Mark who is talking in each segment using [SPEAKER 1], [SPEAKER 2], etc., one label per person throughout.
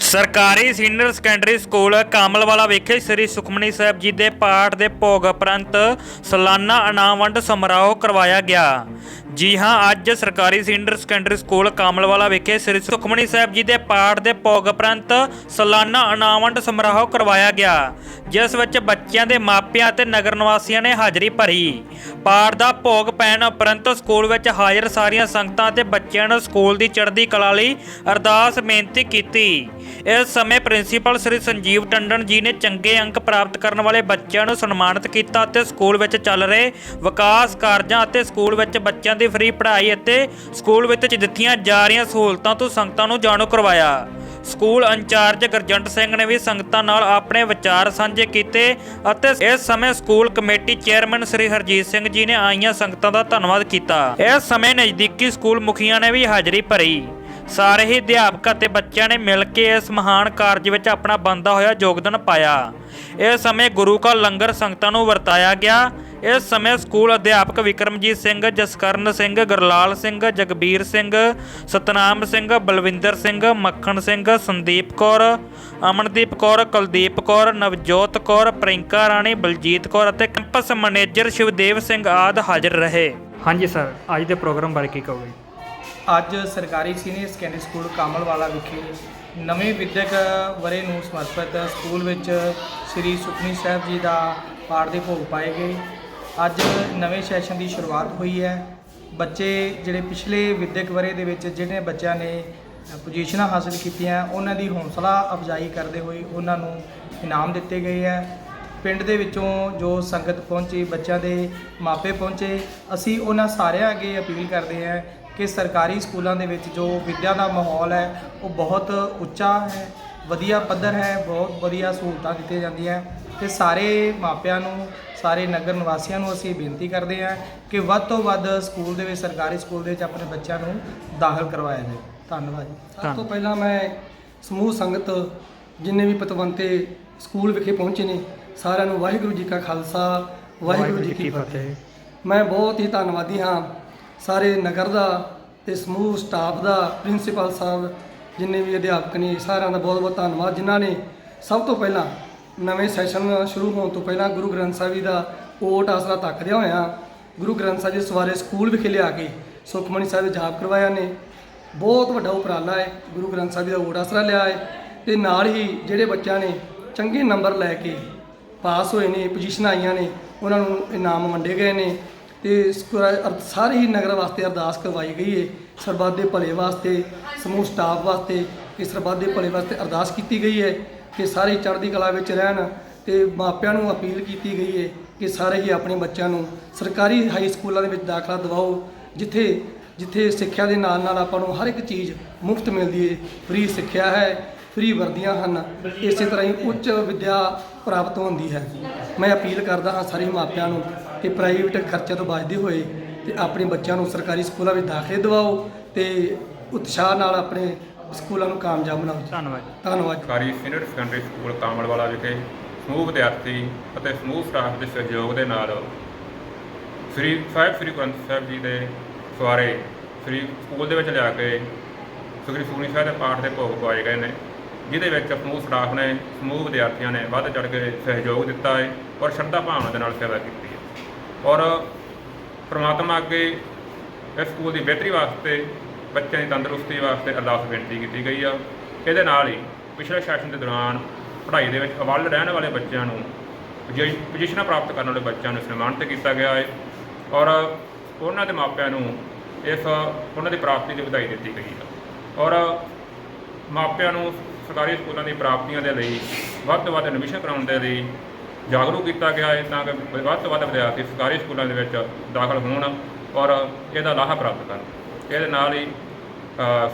[SPEAKER 1] ਸਰਕਾਰੀ senior secondary school ਕਾਮਲਵਾਲਾ ਵਿਖੇ ਸ੍ਰੀ ਸੁਖਮਨੀ ਸਾਹਿਬ ਜੀ ਦੇ ਪਾਠ ਦੇ ਭੋਗ ਉਪਰੰਤ ਸਾਲਾਨਾ ਇਨਾਮ ਵੰਡ ਸਮਾਰੋਹ ਕਰਵਾਇਆ ਗਿਆ। ਜੀ ਹਾਂ, ਅੱਜ ਸਰਕਾਰੀ ਸੀਨੀਅਰ ਸੈਕੰਡਰੀ ਸਕੂਲ ਕਾਮਲਵਾਲਾ ਵਿਖੇ ਸ੍ਰੀ ਸੁਖਮਣੀ ਸਾਹਿਬ ਜੀ ਦੇ ਪਾਠ ਦੇ ਭੋਗ ਉਪਰੰਤ ਸਾਲਾਨਾ ਅਨਾਵੰਡ ਸਮਾਰੋਹ ਕਰਵਾਇਆ ਗਿਆ, ਜਿਸ ਵਿੱਚ ਬੱਚਿਆਂ ਦੇ ਮਾਪਿਆਂ ਅਤੇ ਨਗਰ ਨਿਵਾਸੀਆਂ ਨੇ ਹਾਜ਼ਰੀ ਭਰੀ। ਪਾਠ ਦਾ ਭੋਗ ਪੈਣ ਉਪਰੰਤ ਸਕੂਲ ਵਿੱਚ ਹਾਜ਼ਰ ਸਾਰੀਆਂ ਸੰਗਤਾਂ ਅਤੇ ਬੱਚਿਆਂ ਨੇ ਸਕੂਲ ਦੀ ਚੜ੍ਹਦੀ ਕਲਾ ਲਈ ਅਰਦਾਸ ਬੇਨਤੀ ਕੀਤੀ। ਇਸ ਸਮੇਂ ਪ੍ਰਿੰਸੀਪਲ ਸ੍ਰੀ ਸੰਜੀਵ ਟੰਡਨ ਜੀ ਨੇ ਚੰਗੇ ਅੰਕ ਪ੍ਰਾਪਤ ਕਰਨ ਵਾਲੇ ਬੱਚਿਆਂ ਨੂੰ ਸਨਮਾਨਿਤ ਕੀਤਾ ਅਤੇ ਸਕੂਲ ਵਿੱਚ ਚੱਲ ਰਹੇ ਵਿਕਾਸ ਕਾਰਜਾਂ ਅਤੇ ਸਕੂਲ ਵਿੱਚ ਬੱਚਿਆਂ ਦੀ ਫ੍ਰੀ ਪੜ੍ਹਾਈ ਅਤੇ ਸਕੂਲ ਵਿੱਚ ਦਿੱਤੀਆਂ ਜਾ ਰਹੀਆਂ ਸਹੂਲਤਾਂ ਤੋਂ ਸੰਗਤਾਂ ਨੂੰ ਜਾਣੂ ਕਰਵਾਇਆ। ਸਕੂਲ ਇੰਚਾਰਜ ਗਰਜੰਟ ਸਿੰਘ ਨੇ ਵੀ ਸੰਗਤਾਂ ਨਾਲ ਆਪਣੇ ਵਿਚਾਰ ਸਾਂਝੇ ਕੀਤੇ ਅਤੇ ਇਸ ਸਮੇਂ school committee chairman Shri Harjit Singh ji ਨੇ ਆਈਆਂ ਸੰਗਤਾਂ ਦਾ ਧੰਨਵਾਦ ਕੀਤਾ। ਇਸ ਸਮੇਂ ਨਜ਼ਦੀਕੀ ਸਕੂਲ ਮੁਖੀਆਂ ਨੇ ਵੀ ਹਾਜ਼ਰੀ ਭਰੀ। ਸਾਰੇ ਹੀ ਅਧਿਆਪਕ ਅਤੇ ਬੱਚਿਆਂ ਨੇ ਮਿਲ ਕੇ ਇਸ ਮਹਾਨ ਕਾਰਜ ਵਿੱਚ ਆਪਣਾ ਬੰਦਾ ਹੋਇਆ ਯੋਗਦਾਨ ਪਾਇਆ। ਇਸ ਸਮੇਂ ਗੁਰੂ ਕਾ ਲੰਗਰ ਸੰਗਤਾਂ ਨੂੰ ਵਰਤਾਇਆ ਗਿਆ ਇਸ ਸਮੇਂ ਸਕੂਲ ਅਧਿਆਪਕ ਵਿਕਰਮਜੀਤ ਸਿੰਘ ਜਸਕਰਨ ਸਿੰਘ ਗੁਰਲਾਲ ਸਿੰਘ ਜਗਬੀਰ ਸਿੰਘ ਸਤਨਾਮ ਸਿੰਘ ਬਲਵਿੰਦਰ ਸਿੰਘ ਮੱਖਣ ਸਿੰਘ ਸੰਦੀਪ ਕੌਰ ਅਮਨਦੀਪ ਕੌਰ ਕੁਲਦੀਪ ਕੌਰ ਨਵਜੋਤ ਕੌਰ ਪ੍ਰਿੰਕਾ ਰਾਣੀ ਬਲਜੀਤ ਕੌਰ ਅਤੇ ਕੈਂਪਸ ਮੈਨੇਜਰ ਸ਼ਿਵਦੇਵ ਸਿੰਘ ਆਦ ਹਾਜ਼ਰ ਰਹੇ। ਹਾਂਜੀ ਸਰ ਅੱਜ ਦੇ ਪ੍ਰੋਗਰਾਮ ਬਾਰੇ ਕੀ ਕਹੋਗੇ?
[SPEAKER 2] ਅੱਜ ਸਰਕਾਰੀ ਸੀਨੀਅਰ ਸੈਕੰਡਰੀ ਸਕੂਲ ਕਾਮਲਵਾਲਾ ਵਿਖੇ ਨਵੇਂ ਵਿਦਿਅਕ ਵਰੇ ਨੂੰ ਸਮਰਪਿਤ ਸਕੂਲ ਵਿੱਚ ਸ੍ਰੀ ਸੁਖਮਨੀ ਸਾਹਿਬ ਜੀ ਦਾ ਪਾਠ ਦੇ ਭੋਗ ਪਾਏ ਗਏ। ਅੱਜ ਨਵੇਂ ਸੈਸ਼ਨ ਦੀ ਸ਼ੁਰੂਆਤ ਹੋਈ ਹੈ। ਬੱਚੇ ਜਿਹੜੇ ਪਿਛਲੇ ਵਿਦਿਅਕ ਵਰੇ ਦੇ ਵਿੱਚ ਜਿਹੜੇ ਬੱਚਿਆਂ ਨੇ ਪੋਜੀਸ਼ਨਾਂ ਹਾਸਲ ਕੀਤੀਆਂ, ਉਹਨਾਂ ਦੀ ਹੌਸਲਾ ਅਫਜ਼ਾਈ ਕਰਦੇ ਹੋਏ ਉਹਨਾਂ ਨੂੰ ਇਨਾਮ ਦਿੱਤੇ ਗਏ ਹੈ। ਪਿੰਡ ਦੇ ਵਿੱਚੋਂ ਜੋ ਸੰਗਤ ਪਹੁੰਚੀ, ਬੱਚਿਆਂ ਦੇ ਮਾਪੇ ਪਹੁੰਚੇ, ਅਸੀਂ ਉਹਨਾਂ ਸਾਰਿਆਂ ਅੱਗੇ ਅਪੀਲ ਕਰਦੇ ਹਾਂ ਕਿ ਸਰਕਾਰੀ ਸਕੂਲਾਂ ਦੇ ਵਿੱਚ ਜੋ ਵਿੱਦਿਆ ਦਾ ਮਾਹੌਲ ਹੈ, ਉਹ ਬਹੁਤ ਉੱਚਾ ਹੈ, ਵਧੀਆ ਪੱਧਰ ਹੈ, ਬਹੁਤ ਵਧੀਆ ਸਹੂਲਤਾਂ ਦਿੱਤੀਆਂ ਜਾਂਦੀਆਂ ਤੇ ਸਾਰੇ ਮਾਪਿਆਂ ਨੂੰ ਸਾਰੇ ਨਗਰ ਨਿਵਾਸੀਆਂ ਨੂੰ ਅਸੀਂ ਬੇਨਤੀ ਕਰਦੇ ਹਾਂ ਕਿ ਵੱਧ ਤੋਂ ਵੱਧ ਸਕੂਲ ਦੇ ਵਿੱਚ ਸਰਕਾਰੀ ਸਕੂਲ ਦੇ ਵਿੱਚ ਆਪਣੇ ਬੱਚਿਆਂ ਨੂੰ ਦਾਖਲ ਕਰਵਾਇਆ ਜਾਏ ਧੰਨਵਾਦ ਜੀ।
[SPEAKER 3] ਸਭ ਤੋਂ ਪਹਿਲਾਂ ਮੈਂ ਸਮੂਹ ਸੰਗਤ ਜਿੰਨੇ ਵੀ ਪਤਵੰਤੇ ਸਕੂਲ ਵਿਖੇ ਪਹੁੰਚੇ ਨੇ ਸਾਰਿਆਂ ਨੂੰ ਵਾਹਿਗੁਰੂ ਜੀ ਕਾ ਖਾਲਸਾ ਵਾਹਿਗੁਰੂ ਜੀ ਕੀ ਫਤਿਹ। ਮੈਂ ਬਹੁਤ ਹੀ ਧੰਨਵਾਦੀ ਹਾਂ ਸਾਰੇ ਨਗਰ ਦਾ ਤੇ ਸਮੂਹ ਸਟਾਫ ਦਾ ਪ੍ਰਿੰਸੀਪਲ ਸਾਹਿਬ ਜਿੰਨੇ ਵੀ ਅਧਿਆਪਕ ਨੇ ਸਾਰਿਆਂ ਦਾ ਬਹੁਤ ਬਹੁਤ ਧੰਨਵਾਦ ਜਿਨ੍ਹਾਂ ਨੇ ਸਭ ਤੋਂ ਪਹਿਲਾਂ ਨਵੇਂ ਸੈਸ਼ਨ ਸ਼ੁਰੂ ਹੋਣ ਤੋਂ ਪਹਿਲਾਂ ਗੁਰੂ ਗ੍ਰੰਥ ਸਾਹਿਬ ਜੀ ਦਾ ਓਟ ਆਸਰਾ ਤੱਕਦਿਆਂ ਹੋਇਆਂ ਗੁਰੂ ਗ੍ਰੰਥ ਸਾਹਿਬ ਜੀ ਸਵਾਰੇ ਸਕੂਲ ਵਿਖੇ ਲਿਆ ਕੇ ਸੁਖਮਨੀ ਸਾਹਿਬ ਦਾ ਜਾਪ ਕਰਵਾਇਆ ਨੇ। ਬਹੁਤ ਵੱਡਾ ਉਪਰਾਲਾ ਹੈ। ਗੁਰੂ ਗ੍ਰੰਥ ਸਾਹਿਬ ਜੀ ਦਾ ਓਟ ਆਸਰਾ ਲਿਆ ਹੈ ਤੇ ਨਾਲ ਹੀ ਜਿਹੜੇ ਬੱਚਿਆਂ ਨੇ ਚੰਗੇ ਨੰਬਰ ਲੈ ਕੇ ਪਾਸ ਹੋਏ ਨੇ ਪੋਜੀਸ਼ਨਾਂ ਆਈਆਂ ਨੇ, ਉਹਨਾਂ ਨੂੰ ਇਨਾਮ ਵੰਡੇ ਗਏ ਨੇ ਤੇ ਸਕੂਲ- ਸਾਰੇ ਹੀ ਨਗਰ ਵਾਸਤੇ ਅਰਦਾਸ ਕਰਵਾਈ ਗਈ ਹੈ। ਸਰਬੱਤ ਦੇ ਭਲੇ ਵਾਸਤੇ, ਸਮੂਹ ਸਟਾਫ ਵਾਸਤੇ ਕਿ ਸਰਬੱਤ ਦੇ ਭਲੇ ਵਾਸਤੇ ਅਰਦਾਸ ਕੀਤੀ ਗਈ ਹੈ। ਕਿ ਸਾਰੇ ਚੜ੍ਹਦੀ ਕਲਾ ਵਿੱਚ ਰਹਿਣ ਤੇ ਮਾਪਿਆਂ ਨੂੰ ਅਪੀਲ ਕੀਤੀ ਗਈ ਹੈ ਕਿ ਸਾਰੇ ਹੀ ਆਪਣੇ ਬੱਚਿਆਂ ਨੂੰ ਸਰਕਾਰੀ ਹਾਈ ਸਕੂਲਾਂ ਦੇ ਵਿੱਚ ਦਾਖਲਾ ਦਿਵਾਓ, ਜਿੱਥੇ ਜਿੱਥੇ ਸਿੱਖਿਆ ਦੇ ਨਾਲ ਨਾਲ ਆਪਾਂ ਨੂੰ ਹਰ ਇੱਕ ਚੀਜ਼ ਮੁਫਤ ਮਿਲਦੀ ਹੈ ਫ੍ਰੀ ਸਿੱਖਿਆ ਹੈ ਫ੍ਰੀ ਵਰਦੀਆਂ ਹਨ। ਇਸੇ ਤਰ੍ਹਾਂ ਹੀ ਉੱਚ ਵਿੱਦਿਆ ਪ੍ਰਾਪਤ ਹੁੰਦੀ ਹੈ। ਮੈਂ ਅਪੀਲ ਕਰਦਾ ਹਾਂ ਸਾਰੇ ਮਾਪਿਆਂ ਨੂੰ ਕਿ ਪ੍ਰਾਈਵੇਟ ਖਰਚੇ ਤੋਂ ਬਚਦੇ ਹੋਏ ਤੇ ਆਪਣੇ ਬੱਚਿਆਂ ਨੂੰ ਸਰਕਾਰੀ ਸਕੂਲਾਂ ਵਿੱਚ ਦਾਖਲੇ ਦਿਵਾਓ ਤੇ ਉਤਸ਼ਾਹ ਨਾਲ ਆਪਣੇ ਸਕੂਲਾਂ ਨੂੰ ਕਾਮਯਾਬ ਬਣਾਓ
[SPEAKER 1] ਧੰਨਵਾਦ
[SPEAKER 3] ਧੰਨਵਾਦ
[SPEAKER 4] ਸਰਕਾਰੀ ਸੀਨੀਅਰ ਸੈਕੰਡਰੀ ਸਕੂਲ ਕਾਮਲਵਾਲਾ ਵਿਖੇ ਸਮੂਹ ਵਿਦਿਆਰਥੀ ਅਤੇ ਸਮੂਹ ਸਟਾਫ ਦੇ ਸਹਿਯੋਗ ਦੇ ਨਾਲ ਸ੍ਰੀ ਸਾਹਿਬ ਸ੍ਰੀ ਗ੍ਰੰਥ ਸਾਹਿਬ ਜੀ ਦੇ ਸਵਾਰੇ ਸ੍ਰੀ ਸਕੂਲ ਦੇ ਵਿੱਚ ਲਿਆ ਕੇ ਸ੍ਰੀ ਸੁਖਮਨੀ ਸਾਹਿਬ ਦੇ ਪਾਠ ਦੇ ਭੋਗ ਪਾਏ ਗਏ ਨੇ ਜਿਹਦੇ ਵਿੱਚ ਸਮੂਹ ਸਟਾਫ ਨੇ ਸਮੂਹ ਵਿਦਿਆਰਥੀਆਂ ਨੇ ਵੱਧ ਚੜ੍ਹ ਕੇ ਸਹਿਯੋਗ ਦਿੱਤਾ ਹੈ ਔਰ ਸ਼ਰਧਾ ਭਾਵਨਾ ਦੇ ਨਾਲ ਸੇਵਾ ਕੀਤੀ ਹੈ। ਔਰ ਪ੍ਰਮਾਤਮਾ ਅੱਗੇ ਇਸ ਸਕੂਲ ਦੀ ਬਿਹਤਰੀ ਵਾਸਤੇ ਬੱਚਿਆਂ ਦੀ ਤੰਦਰੁਸਤੀ ਵਾਸਤੇ ਅਰਦਾਸ ਬੇਨਤੀ ਕੀਤੀ ਗਈ ਆ। ਇਹਦੇ ਨਾਲ ਹੀ ਪਿਛਲੇ ਸੈਸ਼ਨ ਦੇ ਦੌਰਾਨ ਪੜ੍ਹਾਈ ਦੇ ਵਿੱਚ ਅਵੱਲ ਰਹਿਣ ਵਾਲੇ ਬੱਚਿਆਂ ਨੂੰ ਪੋਜੀ- ਪੋਜੀਸ਼ਨਾਂ ਪ੍ਰਾਪਤ ਕਰਨ ਵਾਲੇ ਬੱਚਿਆਂ ਨੂੰ ਸਨਮਾਨਿਤ ਕੀਤਾ ਗਿਆ ਹੈ। ਔਰ ਉਹਨਾਂ ਦੇ ਮਾਪਿਆਂ ਨੂੰ ਇਸ, ਉਹਨਾਂ ਦੀ ਪ੍ਰਾਪਤੀ ਦੀ ਵਧਾਈ ਦਿੱਤੀ ਗਈ ਹੈ ਔਰ ਮਾਪਿਆਂ ਨੂੰ ਸਰਕਾਰੀ ਸਕੂਲਾਂ ਦੀ ਪ੍ਰਾਪਤੀਆਂ ਦੇ ਲਈ ਵੱਧ ਤੋਂ ਵੱਧ ਐਡਮਿਸ਼ਨ ਕਰਾਉਣ ਦੇ ਲਈ ਜਾਗਰੂਕ ਕੀਤਾ ਗਿਆ ਹੈ ਤਾਂ ਕਿ ਵੱਧ ਤੋਂ ਵੱਧ ਵਿਦਿਆਰਥੀ ਸਰਕਾਰੀ ਸਕੂਲਾਂ ਦੇ ਵਿੱਚ ਦਾਖਲ ਹੋਣ ਔਰ ਇਹਦਾ ਲਾਹਾ ਪ੍ਰਾਪਤ ਕਰਨ। ਇਹਦੇ ਨਾਲ ਹੀ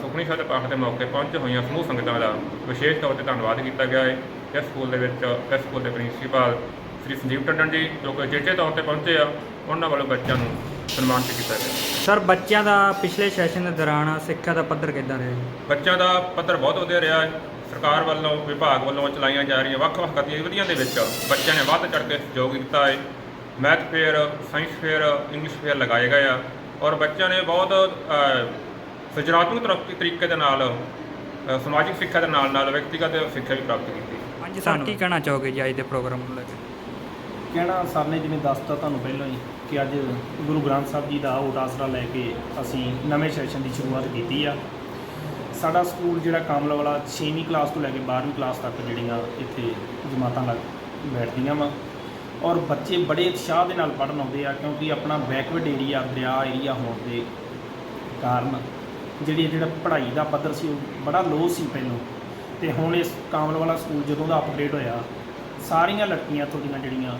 [SPEAKER 4] ਸੁਖਮਨੀ ਸਾਹਿਬ ਦੇ ਪਾਠ ਦੇ ਮੌਕੇ ਪਹੁੰਚੇ ਹੋਈਆਂ ਸਮੂਹ ਸੰਗਤਾਂ ਦਾ ਵਿਸ਼ੇਸ਼ ਤੌਰ ਤੇ ਧੰਨਵਾਦ ਕੀਤਾ ਗਿਆ ਹੈ ਇਸ ਸਕੂਲ ਦੇ ਵਿੱਚ ਇਸ ਸਕੂਲ ਦੇ ਪ੍ਰਿੰਸੀਪਲ ਸ੍ਰੀ ਸੰਜੀਵ ਟੰਡਨ ਜੀ ਜੋ ਕਿ ਚੇਚੇ ਤੌਰ ਤੇ ਪਹੁੰਚੇ ਆ ਉਹਨਾਂ ਵੱਲੋਂ ਬੱਚਿਆਂ ਨੂੰ ਸਨਮਾਨਿਤ ਕੀਤਾ ਗਿਆ।
[SPEAKER 1] ਸਰ ਬੱਚਿਆਂ ਦਾ ਪਿਛਲੇ ਸੈਸ਼ਨ ਦੇ ਦੌਰਾਨ ਸਿੱਖਿਆ ਦਾ ਪੱਧਰ ਕਿੱਦਾਂ ਰਿਹਾ?
[SPEAKER 4] ਬੱਚਿਆਂ ਦਾ ਪੱਧਰ ਬਹੁਤ ਵਧੀਆ ਰਿਹਾ ਹੈ ਸਰਕਾਰ ਵੱਲੋਂ ਵਿਭਾਗ ਵੱਲੋਂ ਚਲਾਈਆਂ ਜਾ ਰਹੀਆਂ ਵੱਖ-ਵੱਖ ਗਤੀਵਿਧੀਆਂ ਦੇ ਵਿੱਚ ਬੱਚਿਆਂ ਨੇ ਵੱਧ ਚੜ੍ਹ ਕੇ ਸਹਿਯੋਗ ਦਿੱਤਾ ਹੈ math fair science fair English fair ਲਗਾਏ ਗਏ ਆ। ਔਰ ਬੱਚਿਆਂ ਨੇ ਬਹੁਤ ਅ, ਸਿਰਜਣਾਤਮਕ ਤਰੱਕੀ ਤਰੀਕੇ ਦੇ ਨਾਲ ਸਮਾਜਿਕ ਸਿੱਖਿਆ ਦੇ ਨਾਲ ਨਾਲ ਵਿਅਕਤੀਗਤ ਸਿੱਖਿਆ ਵੀ ਪ੍ਰਾਪਤ ਕੀਤੀ।
[SPEAKER 1] ਹਾਂਜੀ ਸਰ ਕੀ ਕਹਿਣਾ ਚਾਹੋਗੇ ਜੀ ਅੱਜ ਦੇ ਪ੍ਰੋਗਰਾਮ ਨੂੰ ਲੈ ਕੇ?
[SPEAKER 5] ਕਹਿਣਾ ਸਰ ਨੇ ਜਿਵੇਂ ਦੱਸਤਾ ਤੁਹਾਨੂੰ ਪਹਿਲਾਂ ਹੀ ਕਿ ਅੱਜ ਗੁਰੂ ਗ੍ਰੰਥ ਸਾਹਿਬ ਜੀ ਦਾ ਓਟ ਆਸਰਾ ਲੈ ਕੇ ਅਸੀਂ ਨਵੇਂ ਸੈਸ਼ਨ ਦੀ ਸ਼ੁਰੂਆਤ ਕੀਤੀ ਆ। ਸਾਡਾ ਸਕੂਲ ਜਿਹੜਾ ਕਾਮਲ ਵਾਲਾ 6ਵੀਂ ਕਲਾਸ ਤੋਂ ਲੈ ਕੇ 12ਵੀਂ ਕਲਾਸ ਤੱਕ ਜਿਹੜੀਆਂ ਇੱਥੇ ਜਮਾਤਾਂ ਲੱਗ ਬੈਠਦੀਆਂ ਵਾ। ਔਰ ਬੱਚੇ ਬੜੇ ਉਤਸ਼ਾਹ ਦੇ ਨਾਲ ਪੜ੍ਹਨ ਆਉਂਦੇ ਆ, ਕਿਉਂਕਿ ਆਪਣਾ ਬੈਕਵਰਡ ਏਰੀਆ ਦਰਿਆ ਏਰੀਆ ਹੋਣ ਦੇ ਕਾਰਨ ਜਿਹੜੀ, ਜਿਹੜਾ ਪੜ੍ਹਾਈ ਦਾ ਪੱਧਰ ਸੀ ਉਹ ਬੜਾ ਲੋ ਸੀ ਪਹਿਲਾਂ। ਤੇ ਹੁਣ ਇਸ ਕਾਮਲ ਵਾਲਾ ਸਕੂਲ ਜਦੋਂ ਦਾ ਅਪਗ੍ਰੇਡ ਹੋਇਆ, ਸਾਰੀਆਂ ਲੜਕੀਆਂ ਇੱਥੋਂ ਦੀਆਂ ਜਿਹੜੀਆਂ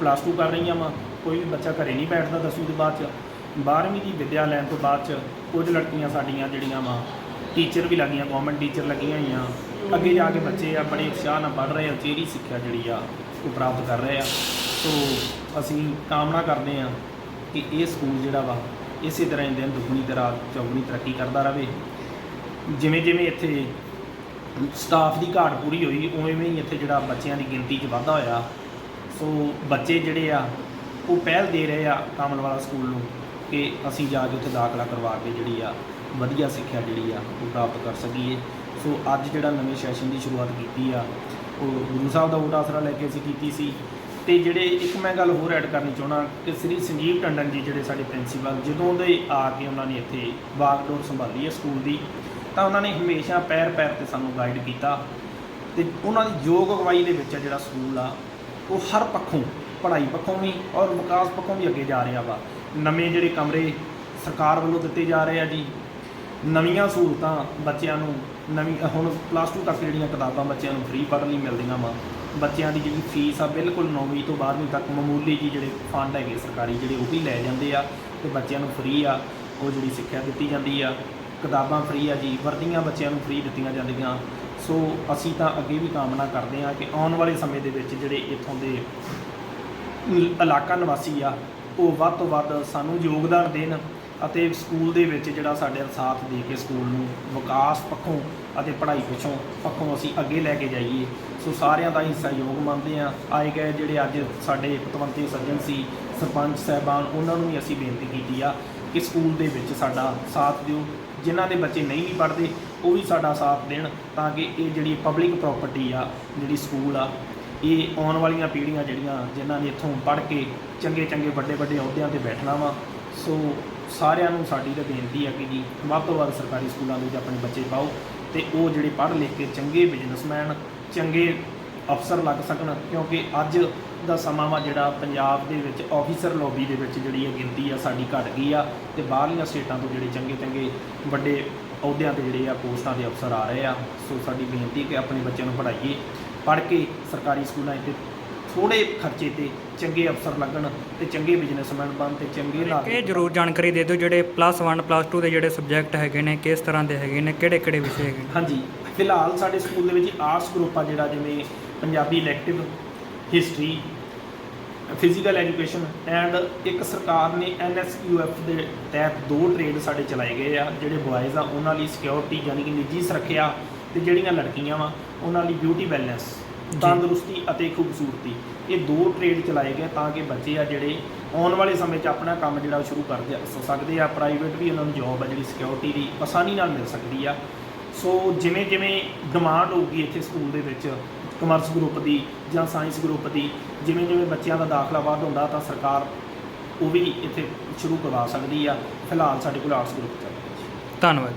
[SPEAKER 5] ਪਲੱਸ 2 ਕਰ ਰਹੀਆਂ ਵਾ, ਕੋਈ ਵੀ ਬੱਚਾ ਘਰੇ ਨਹੀਂ ਬੈਠਦਾ ਦਸਵੀਂ ਤੋਂ ਬਾਅਦ ਚ 12ਵੀਂ ਦੀ ਵਿੱਦਿਆ ਲੈਣ ਤੋਂ ਬਾਅਦ ਚ ਕੁਝ ਲੜਕੀਆਂ ਸਾਡੀਆਂ ਜਿਹੜੀਆਂ ਵਾ ਟੀਚਰ ਵੀ ਲੱਗੀਆਂ ਗਵਰਨਮੈਂਟ ਟੀਚਰ ਲੱਗੀਆਂ ਹੋਈਆਂ, ਅੱਗੇ ਜਾ ਕੇ ਬੱਚੇ ਆ, ਬੜੇ ਉਤਸ਼ਾਹ ਨਾਲ ਪੜ੍ਹ ਰਹੇ ਆ, ਉਚੇਰੀ ਸਿੱਖਿਆ ਜਿਹੜੀ ਆ, ਉਹ ਪ੍ਰਾਪਤ ਕਰ ਰਹੇ ਆ। ਸੋ ਅਸੀਂ ਕਾਮਨਾ ਕਰਦੇ ਹਾਂ ਕਿ ਇਹ ਸਕੂਲ ਜਿਹੜਾ ਵਾ, ਇਸੇ ਤਰ੍ਹਾਂ ਹੀ ਦਿਨ ਦੁਗਣੀ ਤਰ੍ਹਾਂ ਚੌਗਣੀ ਤਰੱਕੀ ਕਰਦਾ ਰਹੇ ਜਿਵੇਂ ਜਿਵੇਂ ਇੱਥੇ ਸਟਾਫ ਦੀ ਘਾਟ ਪੂਰੀ ਹੋਈ ਉਵੇਂ ਉਵੇਂ ਹੀ ਇੱਥੇ ਜਿਹੜਾ ਬੱਚਿਆਂ ਦੀ ਗਿਣਤੀ 'ਚ ਵਾਧਾ ਹੋਇਆ। ਸੋ ਬੱਚੇ ਜਿਹੜੇ ਆ, ਉਹ ਪਹਿਲ ਦੇ ਰਹੇ ਆ ਕਾਮਨਵਾਲਾ ਸਕੂਲ ਨੂੰ ਕਿ ਅਸੀਂ ਜਾ ਕੇ ਉੱਥੇ ਦਾਖਲਾ ਕਰਵਾ ਕੇ ਜਿਹੜੀ ਆ, ਵਧੀਆ ਸਿੱਖਿਆ ਜਿਹੜੀ ਆ, ਉਹ ਪ੍ਰਾਪਤ ਕਰ ਸਕੀਏ। ਸੋ ਅੱਜ ਜਿਹੜਾ ਨਵੇਂ ਸੈਸ਼ਨ ਦੀ ਸ਼ੁਰੂਆਤ ਕੀਤੀ ਆ, ਉਹ ਗੁਰੂ ਸਾਹਿਬ ਦਾ ਓਟ ਆਸਰਾ ਲੈ ਕੇ ਅਸੀਂ ਕੀਤੀ ਸੀ। ਤੇ ਜਿਹੜੇ ਇੱਕ ਮੈਂ ਗੱਲ ਹੋਰ ਐਡ ਕਰਨੀ ਚਾਹਣਾ ਕਿ ਸ੍ਰੀ ਸੰਜੀਵ ਟੰਡਨ ਜੀ ਜਿਹੜੇ ਸਾਡੇ ਪ੍ਰਿੰਸੀਪਲ ਜਦੋਂ ਦੇ ਆ ਕੇ ਉਹਨਾਂ ਨੇ ਇੱਥੇ ਬਾਗਡੋਰ ਸੰਭਾਲੀ ਹੈ ਸਕੂਲ ਦੀ, ਤਾਂ ਉਹਨਾਂ ਨੇ ਹਮੇਸ਼ਾ ਪੈਰ ਪੈਰ ਤੇ ਸਾਨੂੰ ਗਾਈਡ ਕੀਤਾ ਤੇ ਉਹਨਾਂ ਦੀ ਯੋਗ ਅਗਵਾਈ ਦੇ ਵਿੱਚ ਆ ਜਿਹੜਾ ਸਕੂਲ ਆ, ਉਹ ਹਰ ਪੱਖੋਂ, ਪੜ੍ਹਾਈ ਪੱਖੋਂ ਵੀ ਔਰ ਵਿਕਾਸ ਪੱਖੋਂ ਵੀ ਅੱਗੇ ਜਾ ਰਿਹਾ ਵਾ। ਨਵੇਂ ਜਿਹੜੇ ਕਮਰੇ ਸਰਕਾਰ ਵੱਲੋਂ ਦਿੱਤੇ ਜਾ ਰਹੇ ਆ ਜੀ, ਨਵੀਆਂ ਸਹੂਲਤਾਂ ਬੱਚਿਆਂ ਨੂੰ, ਨਵੀਂ, ਹੁਣ ਪਲੱਸ 2 ਤੱਕ ਜਿਹੜੀਆਂ ਕਿਤਾਬਾਂ ਬੱਚਿਆਂ ਨੂੰ ਫ੍ਰੀ ਪੜ੍ਹਨ ਲਈ ਮਿਲਦੀਆਂ ਵਾ ਬੱਚਿਆਂ ਦੀ ਜਿਹੜੀ ਫੀਸ ਆ ਬਿਲਕੁਲ 9ਵੀਂ ਤੋਂ 12ਵੀਂ ਤੱਕ ਮਾਮੂਲੀ ਜੀ ਜਿਹੜੇ ਫੰਡ ਹੈਗੇ ਸਰਕਾਰੀ ਜਿਹੜੇ ਉਹ ਵੀ ਲੈ ਜਾਂਦੇ ਆ ਤੇ ਬੱਚਿਆਂ ਨੂੰ ਫ੍ਰੀ ਆ, ਉਹ ਜਿਹੜੀ ਸਿੱਖਿਆ ਦਿੱਤੀ ਜਾਂਦੀ ਆ। ਕਿਤਾਬਾਂ ਫ੍ਰੀ ਆ ਜੀ, ਵਰਦੀਆਂ ਬੱਚਿਆਂ ਨੂੰ ਫ੍ਰੀ ਦਿੱਤੀਆਂ ਜਾਂਦੀਆਂ। ਸੋ ਅਸੀਂ ਤਾਂ ਅੱਗੇ ਵੀ ਕਾਮਨਾ ਕਰਦੇ ਹਾਂ ਕਿ ਆਉਣ ਵਾਲੇ ਸਮੇਂ ਦੇ ਵਿੱਚ ਜਿਹੜੇ ਇੱਥੋਂ ਦੇ ਇਲਾਕਾ ਨਿਵਾਸੀ ਆ, ਉਹ ਵੱਧ ਤੋਂ ਵੱਧ ਸਾਨੂੰ ਯੋਗਦਾਨ ਦੇਣ ਅਤੇ ਸਕੂਲ ਦੇ ਵਿੱਚ ਜਿਹੜਾ ਸਾਡੇ ਸਾਥ ਦੇ ਕੇ ਸਕੂਲ ਨੂੰ ਵਿਕਾਸ ਪੱਖੋਂ ਅਤੇ ਪੜ੍ਹਾਈ ਪਿੱਛੋਂ ਪੱਖੋਂ ਅਸੀਂ ਅੱਗੇ ਲੈ ਕੇ ਜਾਈਏ। ਸੋ ਸਾਰਿਆਂ ਦਾ ਹੀ ਸਹਿਯੋਗ ਮੰਨਦੇ ਆ ਆਏ ਗਏ ਜਿਹੜੇ ਅੱਜ ਸਾਡੇ ਪਤਵੰਤੇ ਸੱਜਣ ਸੀ, ਸਰਪੰਚ ਸਾਹਿਬਾਨ, ਉਹਨਾਂ ਨੂੰ ਵੀ ਅਸੀਂ ਬੇਨਤੀ ਕੀਤੀ ਆ ਕਿ ਸਕੂਲ ਦੇ ਵਿੱਚ ਸਾਡਾ ਸਾਥ ਦਿਓ। ਜਿਨ੍ਹਾਂ ਦੇ ਬੱਚੇ ਨਹੀਂ ਵੀ ਪੜ੍ਹਦੇ, ਉਹ ਵੀ ਸਾਡਾ ਸਾਥ ਦੇਣ ਤਾਂ ਕਿ ਇਹ ਜਿਹੜੀ ਪਬਲਿਕ ਪ੍ਰਾਪਰਟੀ ਆ, ਜਿਹੜੀ ਸਕੂਲ ਆ, ਇਹ ਆਉਣ ਵਾਲੀਆਂ ਪੀੜ੍ਹੀਆਂ ਜਿਹੜੀਆਂ, ਜਿਨ੍ਹਾਂ ਨੇ ਇੱਥੋਂ ਪੜ੍ਹ ਕੇ ਚੰਗੇ ਚੰਗੇ ਵੱਡੇ ਵੱਡੇ ਅਹੁਦਿਆਂ ਤੇ ਬੈਠਣਾ ਵਾ, ਸੋ ਸਾਰਿਆਂ ਨੂੰ ਸਾਡੀ ਤਾਂ ਬੇਨਤੀ ਹੈ ਕਿ ਜੀ ਵੱਧ ਤੋਂ ਵੱਧ ਸਰਕਾਰੀ ਸਕੂਲਾਂ ਦੇ ਵਿੱਚ ਆਪਣੇ ਬੱਚੇ ਪਾਓ। ਤੇ ਉਹ ਜਿਹੜੇ ਪੜ੍ਹ ਲਿਖ ਕੇ ਚੰਗੇ ਬਿਜ਼ਨਸਮੈਨ ਚੰਗੇ ਅਫਸਰ ਲੱਗ ਸਕਣ, ਕਿਉਂਕਿ ਅੱਜ ਦਾ ਸਮਾਂ ਵਾ ਜਿਹੜਾ ਪੰਜਾਬ ਦੇ ਵਿੱਚ ਆਫੀਸਰ ਲੌਬੀ ਦੇ ਵਿੱਚ ਜਿਹੜੀ ਇਹ ਗਿਣਤੀ ਆ ਸਾਡੀ ਘਟ ਗਈ ਆ ਤੇ ਬਾਹਰਲੀਆਂ ਸਟੇਟਾਂ ਤੋਂ ਜਿਹੜੇ ਚੰਗੇ ਚੰਗੇ ਵੱਡੇ ਅਹੁਦਿਆਂ ਤੇ ਜਿਹੜੇ ਆ ਪੋਸਟਾਂ ਦੇ ਅਫਸਰ ਆ ਰਹੇ ਆ। ਸੋ ਸਾਡੀ ਬੇਨਤੀ ਕਿ ਆਪਣੇ ਬੱਚਿਆਂ ਨੂੰ ਪੜ੍ਹਾਈਏ, ਪੜ੍ਹ ਕੇ ਸਰਕਾਰੀ ਸਕੂਲਾਂ 'ਚ ਥੋੜੇ ਖਰਚੇ ਤੇ ਚੰਗੇ ਅਫਸਰ ਲੱਗਣ ਤੇ ਚੰਗੇ ਬਿਜ਼ਨਸਮੈਨ ਬਣ ਤੇ ਚੰਗੇ
[SPEAKER 1] ਇਹ
[SPEAKER 5] ਨਾਗਰਿਕ
[SPEAKER 1] ਜਰੂਰ ਜਾਣਕਾਰੀ ਦੇ ਦਿਓ ਜਿਹੜੇ ਪਲੱਸ 1 ਪਲੱਸ 2 ਦੇ ਜਿਹੜੇ ਸਬਜੈਕਟ ਹੈਗੇ ਨੇ ਕਿਸ ਤਰ੍ਹਾਂ ਦੇ ਹੈਗੇ ਨੇ ਕਿਹੜੇ ਕਿਹੜੇ ਵਿਸ਼ੇ ਹੈਗੇ ਨੇ?
[SPEAKER 5] ਹਾਂਜੀ। ਫਿਲਹਾਲ ਸਾਡੇ ਸਕੂਲ ਦੇ ਵਿੱਚ ਆਰਟਸ ਗਰੁੱਪ ਆ ਜਿਹੜਾ ਜਿਵੇਂ Punjabi elective history physical education and ਇੱਕ ਸਰਕਾਰ ਨੇ ਐਨਐਸਯੂਐਫ ਦੇ ਤਹਿਤ ਦੋ ਟ੍ਰੇਡ ਸਾਡੇ ਚਲਾਏ ਗਏ ਆ ਜਿਹੜੇ ਬॉयਜ਼ ਆ ਉਹਨਾਂ ਲਈ ਸਿਕਿਉਰਿਟੀ ਯਾਨੀ ਕਿ ਨਿੱਜੀ ਸੁਰੱਖਿਆ ਤੇ ਜਿਹੜੀਆਂ ਲੜਕੀਆਂ ਵਾ ਉਹਨਾਂ ਲਈ ਬਿਊਟੀ ਵੈਲਨੈਸ ਤੰਦਰੁਸਤੀ ਅਤੇ ਖੂਬਸੂਰਤੀ। ਇਹ ਦੋ ਟ੍ਰੇਡ ਚਲਾਏ ਗਏ ਤਾਂ ਕਿ ਬੱਚੇ ਆ ਜਿਹੜੇ ਆਉਣ ਵਾਲੇ ਸਮੇਂ 'ਚ ਆਪਣਾ ਕੰਮ ਜਿਹੜਾ ਉਹ ਸ਼ੁਰੂ ਕਰ ਜਾ- ਸਕਦੇ ਆ ਪ੍ਰਾਈਵੇਟ ਵੀ ਉਹਨਾਂ ਨੂੰ ਜੌਬ ਆ ਜਿਹੜੀ ਸਿਕਿਉਰਿਟੀ ਦੀ ਆਸਾਨੀ ਨਾਲ ਮਿਲ ਸਕਦੀ ਆ। ਸੋ ਜਿਵੇਂ ਜਿਵੇਂ ਡਿਮਾਂਡ ਹੋਊਗੀ ਇੱਥੇ ਸਕੂਲ ਦੇ ਵਿੱਚ ਕਮਰਸ ਗਰੁੱਪ ਦੀ ਜਾਂ ਸਾਇੰਸ ਗਰੁੱਪ ਦੀ ਜਿਵੇਂ ਜਿਵੇਂ ਬੱਚਿਆਂ ਦਾ ਦਾਖਲਾ ਵੱਧ ਹੁੰਦਾ ਤਾਂ ਸਰਕਾਰ ਉਹ ਵੀ ਇੱਥੇ ਸ਼ੁਰੂ ਕਰਵਾ ਸਕਦੀ ਆ ਫਿਲਹਾਲ ਸਾਡੇ ਕੋਲ ਆਰਟਸ ਗਰੁੱਪ ਚੱਲ ਰਿਹਾ
[SPEAKER 1] ਧੰਨਵਾਦ।